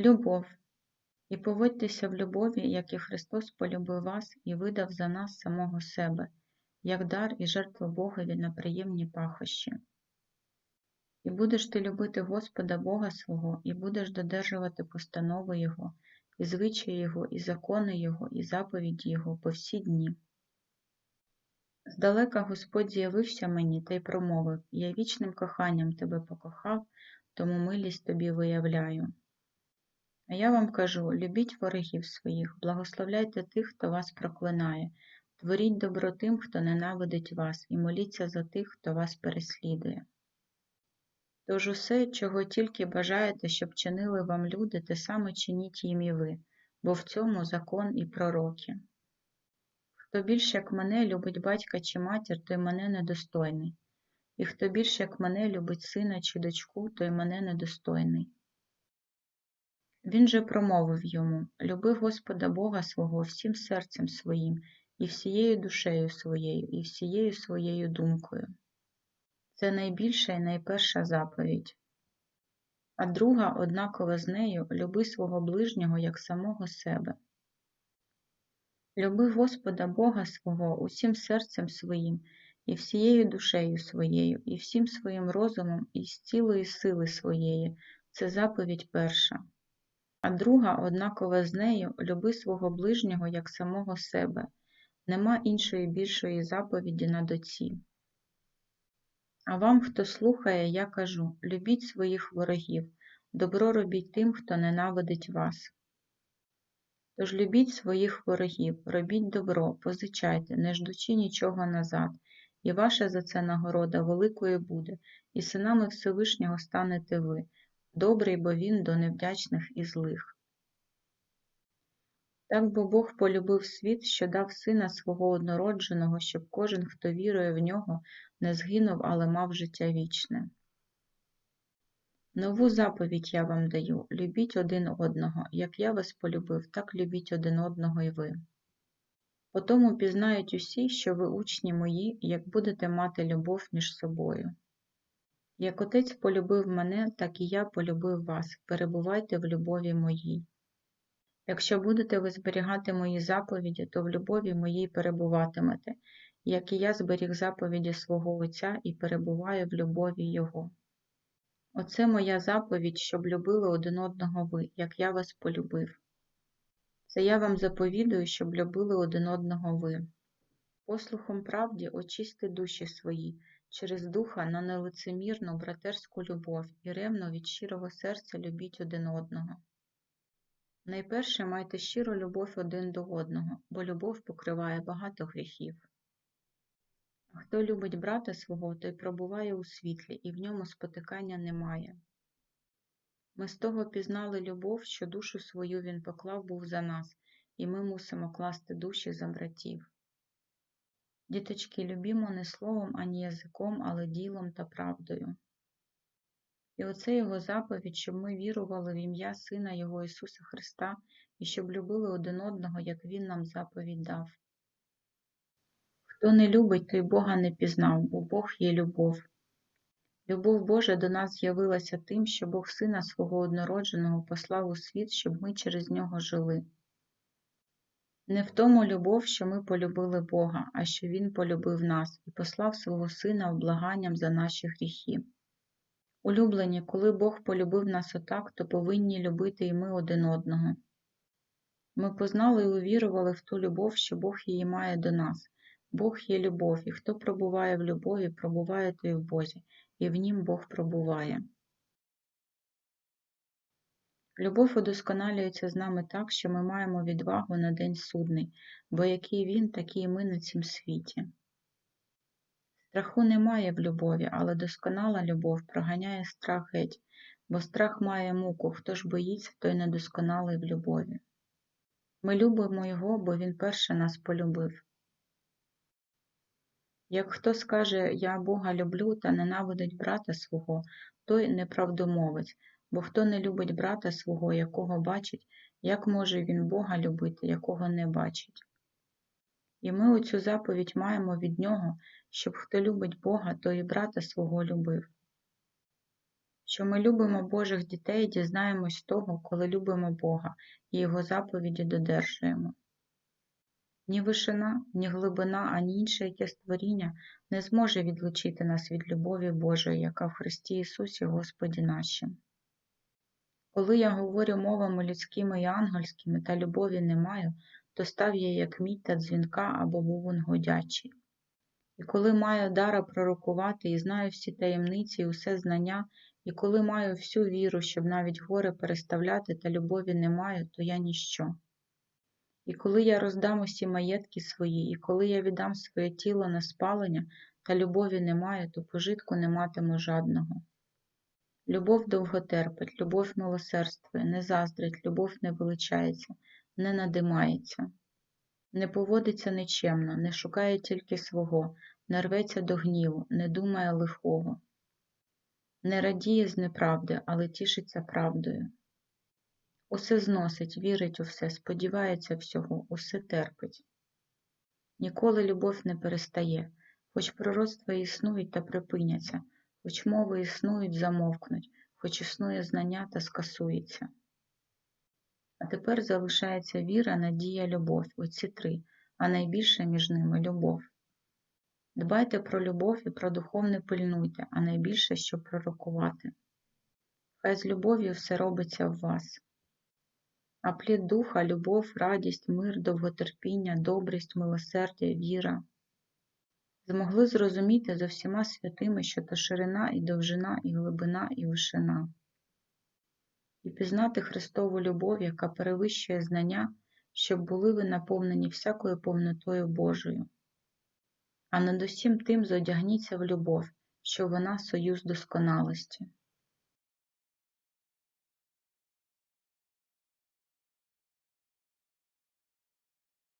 Любов. І поводьтеся в любові, як і Христос полюбив вас і видав за нас самого себе, як дар і жертву Богові на приємні пахощі. І будеш ти любити Господа Бога свого, і будеш додержувати постанови Його, і звичаї Його, і закони Його, і заповіді Його по всі дні. Здалека Господь з'явився мені та й промовив Я вічним коханням тебе покохав, тому милість тобі виявляю. А я вам кажу любіть ворогів своїх, благословляйте тих, хто вас проклинає, творіть добро тим, хто ненавидить вас, і моліться за тих, хто вас переслідує. Тож усе, чого тільки бажаєте, щоб чинили вам люди, те саме чиніть їм і ви, бо в цьому закон і пророки. Хто більш як мене любить батька чи матір, той мене недостойний, і хто більш як мене любить сина чи дочку, той мене недостойний. Він же промовив йому Люби Господа Бога свого всім серцем своїм, і всією душею своєю, і всією своєю думкою. Це найбільша і найперша заповідь. А друга, однаково з нею, люби свого ближнього як самого себе. Люби Господа Бога свого усім серцем своїм, і всією душею своєю, і всім своїм розумом, і з цілої сили своєї це заповідь перша. А друга, однаково з нею, люби свого ближнього як самого себе, нема іншої більшої заповіді над оці. А вам, хто слухає, я кажу любіть своїх ворогів, добро робіть тим, хто ненавидить вас. Тож любіть своїх ворогів, робіть добро, позичайте, не ждучи нічого назад, і ваша за це нагорода великою буде, і синами Всевишнього станете ви, добрий, бо він до невдячних і злих. Так бо Бог полюбив світ, що дав сина свого однородженого, щоб кожен, хто вірує в нього, не згинув, але мав життя вічне. Нову заповідь я вам даю любіть один одного, як я вас полюбив, так любіть один одного і ви. Потому пізнають усі, що ви учні мої, як будете мати любов між собою. Як Отець полюбив мене, так і я полюбив вас, перебувайте в любові моїй. Якщо будете ви зберігати мої заповіді, то в любові моїй перебуватимете, як і я зберіг заповіді свого Отця і перебуваю в любові Його. Оце моя заповідь, щоб любили один одного ви, як я вас полюбив. Це я вам заповідую, щоб любили один одного ви. Послухом правді очисти душі свої, через духа на нелицемірну братерську любов і ревно від щирого серця любіть один одного. Найперше майте щиру любов один до одного, бо любов покриває багато гріхів. Хто любить брата свого, той пробуває у світлі, і в ньому спотикання немає. Ми з того пізнали любов, що душу свою він поклав був за нас, і ми мусимо класти душі за братів. Діточки, любімо не словом, ані язиком, але ділом та правдою. І оце Його заповідь, щоб ми вірували в ім'я Сина Його Ісуса Христа і щоб любили один одного, як Він нам заповідь дав. Хто не любить, той Бога не пізнав, бо Бог є любов. Любов Божа до нас з'явилася тим, що Бог Сина свого однородженого послав у світ, щоб ми через нього жили. Не в тому любов, що ми полюбили Бога, а що Він полюбив нас і послав свого Сина облаганням за наші гріхи. Улюблені, коли Бог полюбив нас отак, то повинні любити і ми один одного. Ми познали і увірували в ту любов, що Бог її має до нас. Бог є любов, і хто пробуває в любові, пробуває той в Бозі, і в нім Бог пробуває. Любов удосконалюється з нами так, що ми маємо відвагу на день судний, бо який він, такі і ми на цім світі. Страху немає в любові, але досконала любов проганяє страх геть, бо страх має муку, хто ж боїться, той недосконалий в любові. Ми любимо Його, бо Він перше нас полюбив. Як хто скаже Я Бога люблю та ненавидить брата свого, той неправдомовець, бо хто не любить брата свого, якого бачить, як може він Бога любити, якого не бачить? І ми оцю заповідь маємо від Нього, щоб хто любить Бога, то і брата свого любив. Що ми любимо Божих дітей, дізнаємось того, коли любимо Бога і Його заповіді додержуємо. Ні вишина, ні глибина, ані інше яке створіння не зможе відлучити нас від любові Божої, яка в Христі Ісусі Господі нашим. Коли я говорю мовами людськими і ангельськими та любові не маю, то став я як мідь дзвінка або бубон годячий. І коли маю дара пророкувати і знаю всі таємниці і усе знання, і коли маю всю віру, щоб навіть гори переставляти та любові не маю, то я ніщо. І коли я роздам усі маєтки свої, і коли я віддам своє тіло на спалення, та любові не маю, то пожитку не матиму жадного. Любов довго терпить, любов милосердствує, не заздрить, любов не величається, не надимається, не поводиться нечемно, не шукає тільки свого, не рветься до гніву, не думає лихого, не радіє з неправди, але тішиться правдою. Усе зносить, вірить у все, сподівається всього, усе терпить. Ніколи любов не перестає, хоч пророцтва існують та припиняться, хоч мови існують, замовкнуть, хоч існує знання та скасується. А тепер залишається віра, надія, любов, оці три, а найбільше між ними любов. Дбайте про любов і про духовне пильнуйте, а найбільше, щоб пророкувати. Хай з любов'ю все робиться в вас. А плід духа, любов, радість, мир, довготерпіння, добрість, милосердя, віра. Змогли зрозуміти за всіма святими, що то ширина і довжина, і глибина, і вишина. І пізнати Христову любов, яка перевищує знання, щоб були ви наповнені всякою повнотою Божою. А над усім тим зодягніться в любов, що вона союз досконалості.